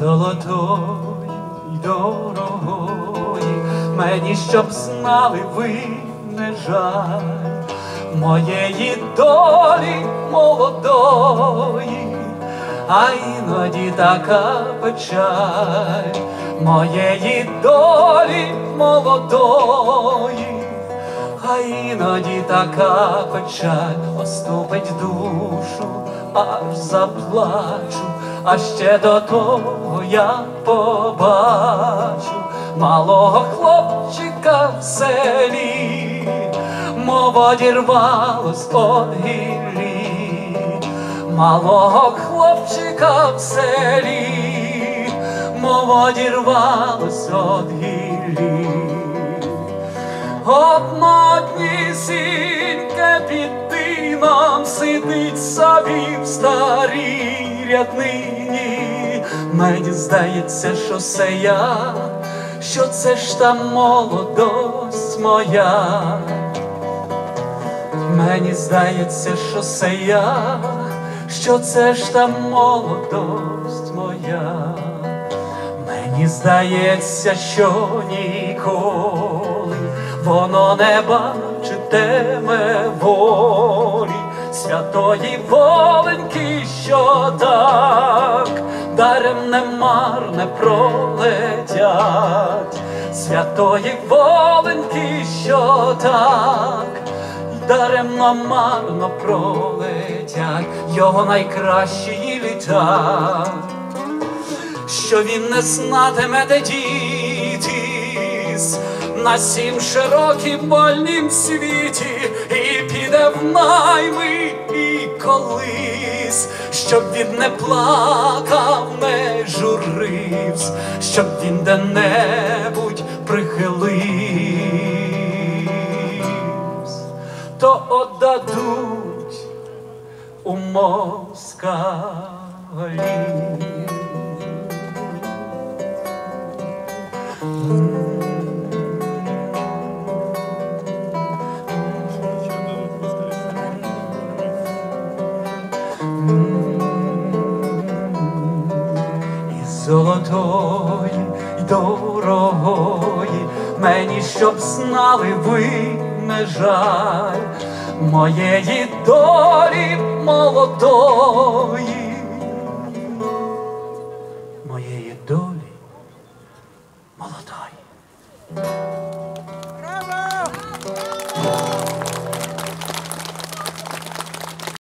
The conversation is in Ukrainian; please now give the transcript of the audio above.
золотої й дорогої, мені щоб знали ви не жаль моєї долі молодої, а іноді така печаль моєї долі молодої, а іноді така печаль оступить душу, аж заплачу, а ще до того я побачу малого хлопчика в селі, мов одірвалось від гіллі, малого хлопчика в селі, мов одірвалось від гіллі. Одноднісіньке під тином сидить собі в старій ряднині. Мені здається, що це я, що це ж та молодость моя. Мені здається, що це я, що це ж та молодость моя. Мені здається, що ніколи воно не бачитиме волі святої воленьки, що так даремне марне пролетять, святої воленьки, що так даремно марно пролетять. Його найкращі літа що він не знатиме, де дітись на сім широкім вольнім світі, і піде в найми і колись, щоб він не плакав, не журився, щоб він де-небудь прихилився, то отдадуть у москалі. Золотої, й дорогої, мені щоб знали ви не жаль моєї долі молодої, моєї долі